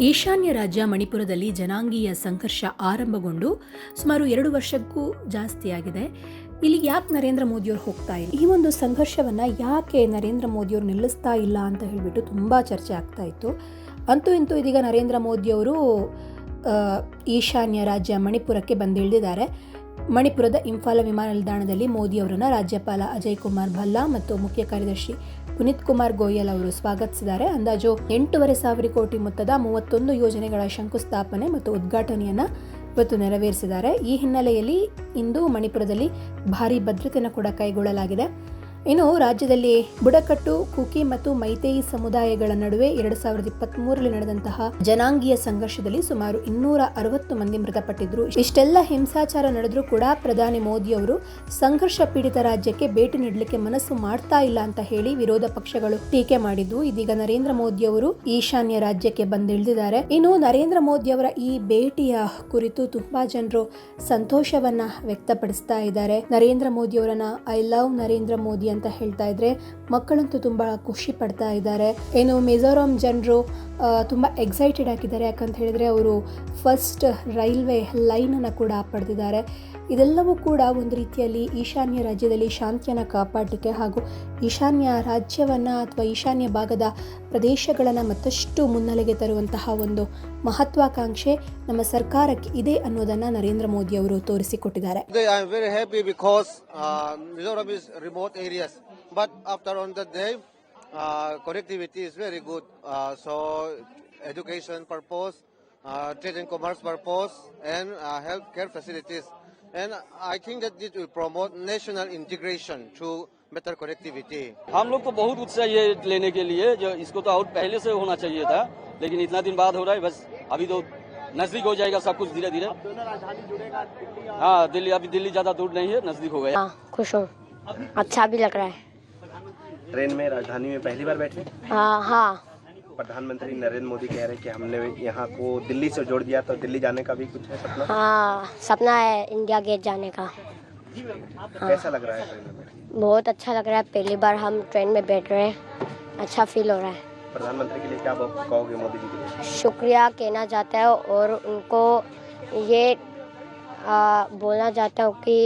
ಈಶಾನ್ಯ ರಾಜ್ಯ ಮಣಿಪುರದಲ್ಲಿ ಜನಾಂಗೀಯ ಸಂಘರ್ಷ ಆರಂಭಗೊಂಡು ಸುಮಾರು ಎರಡು ವರ್ಷಕ್ಕೂ ಜಾಸ್ತಿಯಾಗಿದೆ. ಇಲ್ಲಿ ಯಾಕೆ ನರೇಂದ್ರ ಮೋದಿಯವರು ಹೋಗ್ತಾ ಇಲ್ಲ? ಈ ಒಂದು ಸಂಘರ್ಷವನ್ನು ಯಾಕೆ ನರೇಂದ್ರ ಮೋದಿಯವರು ನಿಲ್ಲಿಸ್ತಾ ಇಲ್ಲ ಅಂತ ಹೇಳಿಬಿಟ್ಟು ತುಂಬ ಚರ್ಚೆ ಆಗ್ತಾ ಇತ್ತು. ಅಂತೂ ಇಂತೂ ಇದೀಗ ನರೇಂದ್ರ ಮೋದಿಯವರು ಈಶಾನ್ಯ ರಾಜ್ಯ ಮಣಿಪುರಕ್ಕೆ ಬಂದಿಳಿದಿದ್ದಾರೆ. ಮಣಿಪುರದ ಇಂಫಾಲ ವಿಮಾನ ನಿಲ್ದಾಣದಲ್ಲಿ ಮೋದಿಯವರನ್ನು ರಾಜ್ಯಪಾಲ ಅಜಯ್ ಕುಮಾರ್ ಭಲ್ಲಾ ಮತ್ತು ಮುಖ್ಯ ಕಾರ್ಯದರ್ಶಿ ಪುನೀತ್ ಕುಮಾರ್ ಗೋಯಲ್ ಅವರು ಸ್ವಾಗತಿಸಿದ್ದಾರೆ. ಅಂದಾಜು ಎಂಟೂವರೆ ಸಾವಿರ ಕೋಟಿ ಮೊತ್ತದ ಮೂವತ್ತೊಂದು ಯೋಜನೆಗಳ ಶಂಕುಸ್ಥಾಪನೆ ಮತ್ತು ಉದ್ಘಾಟನೆಯನ್ನು ಇವತ್ತು ನೆರವೇರಿಸಿದ್ದಾರೆ. ಈ ಹಿನ್ನೆಲೆಯಲ್ಲಿ ಇಂದು ಮಣಿಪುರದಲ್ಲಿ ಭಾರೀ ಭದ್ರತೆಯನ್ನು ಕೂಡ ಕೈಗೊಳ್ಳಲಾಗಿದೆ. ಇನ್ನು ರಾಜ್ಯದಲ್ಲಿ ಬುಡಕಟ್ಟು, ಕುಕಿ ಮತ್ತು ಮೈತೇಯಿ ಸಮುದಾಯಗಳ ನಡುವೆ ಎರಡು ಸಾವಿರದ ಇಪ್ಪತ್ತ್ ಮೂರರಲ್ಲಿ ನಡೆದಂತಹ ಜನಾಂಗೀಯ ಸಂಘರ್ಷದಲ್ಲಿ ಸುಮಾರು ಇನ್ನೂರ ಅರವತ್ತು ಮಂದಿ ಮೃತಪಟ್ಟಿದ್ರು. ಇಷ್ಟೆಲ್ಲ ಹಿಂಸಾಚಾರ ನಡೆದರೂ ಕೂಡ ಪ್ರಧಾನಿ ಮೋದಿ ಅವರು ಸಂಘರ್ಷ ಪೀಡಿತ ರಾಜ್ಯಕ್ಕೆ ಭೇಟಿ ನೀಡಲಿಕ್ಕೆ ಮನಸ್ಸು ಮಾಡ್ತಾ ಇಲ್ಲ ಅಂತ ಹೇಳಿ ವಿರೋಧ ಪಕ್ಷಗಳು ಟೀಕೆ ಮಾಡಿದ್ದು. ಇದೀಗ ನರೇಂದ್ರ ಮೋದಿ ಅವರು ಈಶಾನ್ಯ ರಾಜ್ಯಕ್ಕೆ ಬಂದಿಳಿದಿದ್ದಾರೆ. ಇನ್ನು ನರೇಂದ್ರ ಮೋದಿ ಅವರ ಈ ಭೇಟಿಯ ಕುರಿತು ತುಂಬಾ ಜನರು ಸಂತೋಷವನ್ನ ವ್ಯಕ್ತಪಡಿಸ್ತಾ ಇದ್ದಾರೆ. ನರೇಂದ್ರ ಮೋದಿ ಅವರನ್ನ ಐ ಲವ್ ನರೇಂದ್ರ ಮೋದಿ ಅಂತ ಹೇಳ್ತಾ ಇದ್ರೆ, ಮಕ್ಕಳಂತೂ ತುಂಬಾ ಖುಷಿ ಪಡ್ತಾ ಇದ್ದಾರೆ. ಏನು ಮಿಜೋರಾಂ ಜನರು ತುಂಬಾ ಎಕ್ಸೈಟೆಡ್ ಆಗಿದ್ದಾರೆ. ಯಾಕಂತ ಹೇಳಿದ್ರೆ ಅವರು ಫಸ್ಟ್ ರೈಲ್ವೆ ಲೈನ್ ಅನ್ನ ಕೂಡ ಪಡೆದಿದ್ದಾರೆ. ಇದೆಲ್ಲವೂ ಕೂಡ ಒಂದು ರೀತಿಯಲ್ಲಿ ಈಶಾನ್ಯ ರಾಜ್ಯದಲ್ಲಿ ಶಾಂತಿಯನ್ನು ಕಾಪಾಡಲಿಕ್ಕೆ ಹಾಗೂ ಈಶಾನ್ಯ ರಾಜ್ಯವನ್ನು ಅಥವಾ ಈಶಾನ್ಯ ಭಾಗದ ಪ್ರದೇಶಗಳನ್ನು ಮತ್ತಷ್ಟು ಮುನ್ನೆಲೆಗೆ ತರುವಂತಹ ಒಂದು ಮಹತ್ವಾಕಾಂಕ್ಷೆ ನಮ್ಮ ಸರ್ಕಾರಕ್ಕೆ ಇದೆ ಅನ್ನೋದನ್ನ ನರೇಂದ್ರ ಮೋದಿ ಅವರು ತೋರಿಸಿಕೊಟ್ಟಿದ್ದಾರೆ. Uh, areas, but after on the day, uh, connectivity is very good. Uh, so education purpose, uh, trade and commerce purpose, and uh, healthcare facilities. And I think that this will promote national integration through better connectivity. हम लोग तो बहुत उत्साह है लेने के लिए जो इसको तो और पहले से होना चाहिए था लेकिन इतना दिन बाद हो रहा है बस अभी तो नज़दीक हो जाएगा सब कुछ धीरे धीरे हाँ दिल्ली अभी दिल्ली ज़्यादा दूर नहीं है नज़दीक हो गया हाँ खुश हूँ अच्छा भी लग रहा है। ट्रेन में राजधानी में पहली बार बैठे? हाँ हाँ। प्रधानमंत्री नरेंद्र मोदी कह रहे हैं कि हमने यहाँ को दिल्ली से जोड़ दिया तो दिल्ली जाने का भी कुछ है सपना? हाँ सपना है इंडिया गेट जाने का। हाँ। कैसा लग रहा है ट्रेन में बहुत अच्छा लग रहा है पहली बार हम ट्रेन में बैठ रहे हैं। अच्छा फील हो रहा है। प्रधानमंत्री के लिए क्या कहोगे मोदी जी के लिए? शुक्रिया कहना चाहता है और उनको ये आ, बोलना चाहता हूँ कि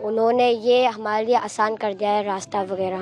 انہوں نے یہ ہمارے لیے آسان کر دیا ہے راستہ وغیرہ۔